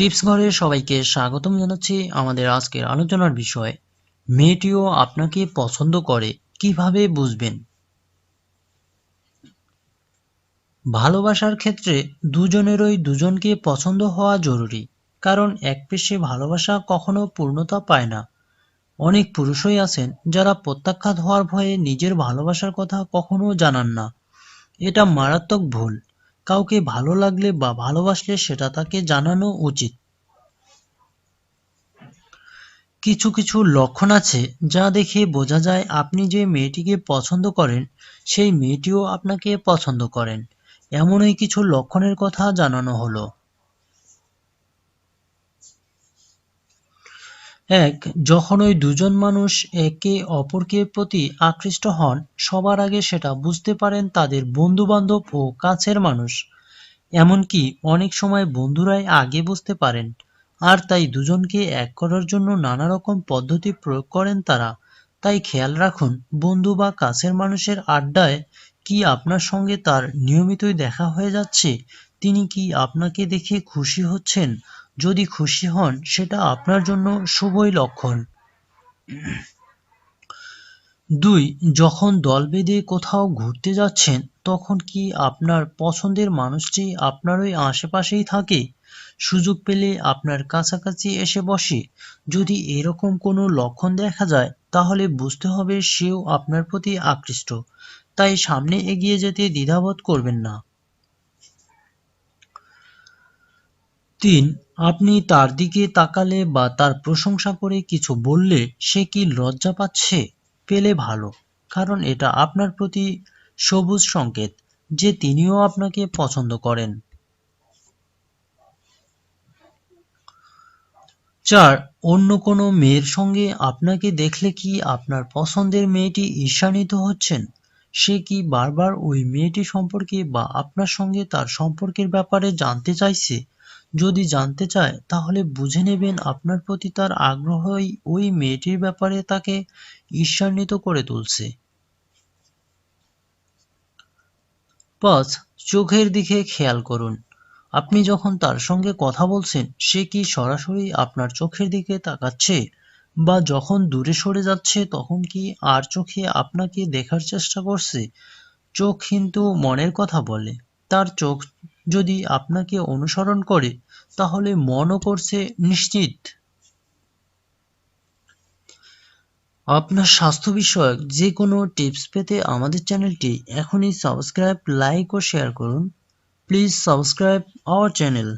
Tips ঘরে সবাইকে স্বাগতম জানাচ্ছি আমাদের আজকের আলোচনার বিষয়, মেয়েটিও আপনাকে পছন্দ করে, কীভাবে বুঝবেন? ভালোবাসার ক্ষেত্রে দুজনেরই দুজনকে পছন্দ হওয়া জরুরি, কারণ এক পেশে ভালোবাসা কখনো পূর্ণতা পায় না। অনেক পুরুষই আছেন যারা প্রত্যাখ্যাত হওয়ার ভয়ে নিজের ভালোবাসার কথা কখনো জানান না। এটা মারাত্মক ভুল। কাউকে ভালো লাগলে বা ভালোবাসলে সেটা তাকে জানানো উচিত। কিছু কিছু লক্ষণ আছে যা দেখে বোঝা যায় আপনি যে মেয়েটিকে পছন্দ করেন, সেই মেয়েটিও আপনাকে পছন্দ করেন। এমনই কিছু লক্ষণের কথা জানানো হলো। এক, যখন ওই দুজন মানুষ একে অপরকে প্রতি আকৃষ্ট হন, সবার আগে সেটা বুঝতে পারেন তাদের বন্ধু বান্ধব ও কাছের মানুষ। এমনকি অনেক সময় বন্ধুরাই আগে বুঝতে পারেন, আর তাই দুজনকে এক করার জন্য নানা রকম পদ্ধতি প্রয়োগ করেন তারা। তাই খেয়াল রাখুন, বন্ধু বা কাছের মানুষের আড্ডায় কি আপনার সঙ্গে তার নিয়মিতই দেখা হয়ে যাচ্ছে, তিনি কি আপনাকে দেখে খুশি হচ্ছেন যদি খুশি হন, সেটা আপনার জন্য শুভই লক্ষণ। দুই, যখন দল বেঁধে কোথাও ঘুরতে যাচ্ছেন, তখন কি আপনার পছন্দের মানুষটি আপনার ওই আশেপাশেই থাকে? সুযোগ পেলে আপনার কাছাকাছি এসে বসে। যদি এরকম কোনো লক্ষণ দেখা যায়, তাহলে বুঝতে হবে সেও আপনার প্রতি আকৃষ্ট। তাই সামনে এগিয়ে যেতে দ্বিধাবোধ করবেন না। তিন আপনি তার দিকে তাকালে বা তার প্রশংসা করে কিছু বললে সে কি লজ্জা পাচ্ছে? পেলে ভালো, কারণ এটা আপনার প্রতি সবুজ সংকেত যে তিনিও আপনাকে পছন্দ করেন। চার, অন্য কোনো মেয়ের সঙ্গে আপনাকে দেখলে কি আপনার পছন্দের মেয়েটি ঈর্ষান্বিত হচ্ছেন? সে কি বারবার ওই মেয়েটি সম্পর্কে বা আপনার সঙ্গে তার সম্পর্কের ব্যাপারে জানতে চাইছে? যদি জানতে চায়, তাহলে বুঝে নেবেন আপনার প্রতি তার আগ্রহই ওই মেয়েটির ব্যাপারে তাকে ঈর্ষান্বিত করে তুলছে। পাঁচ, চোখের দিকে খেয়াল করুন। আপনি যখন তার সঙ্গে কথা বলছেন, সে কি সরাসরি আপনার চোখের দিকে তাকাচ্ছে? বা যখন দূরে সরে যাচ্ছে, তখন কি আর চোখে আপনাকে দেখার চেষ্টা করছে? চোখ কিন্তু মনের কথা বলে। তার চোখ যদি আপনাকে অনুসরণ করে, তাহলে মনও করছে নিশ্চিত। আপনার স্বাস্থ্য বিষয়ক যে কোনো টিপস পেতে আমাদের চ্যানেলটি এখনই সাবস্ক্রাইব, লাইক ও শেয়ার করুন। Please subscribe our channel.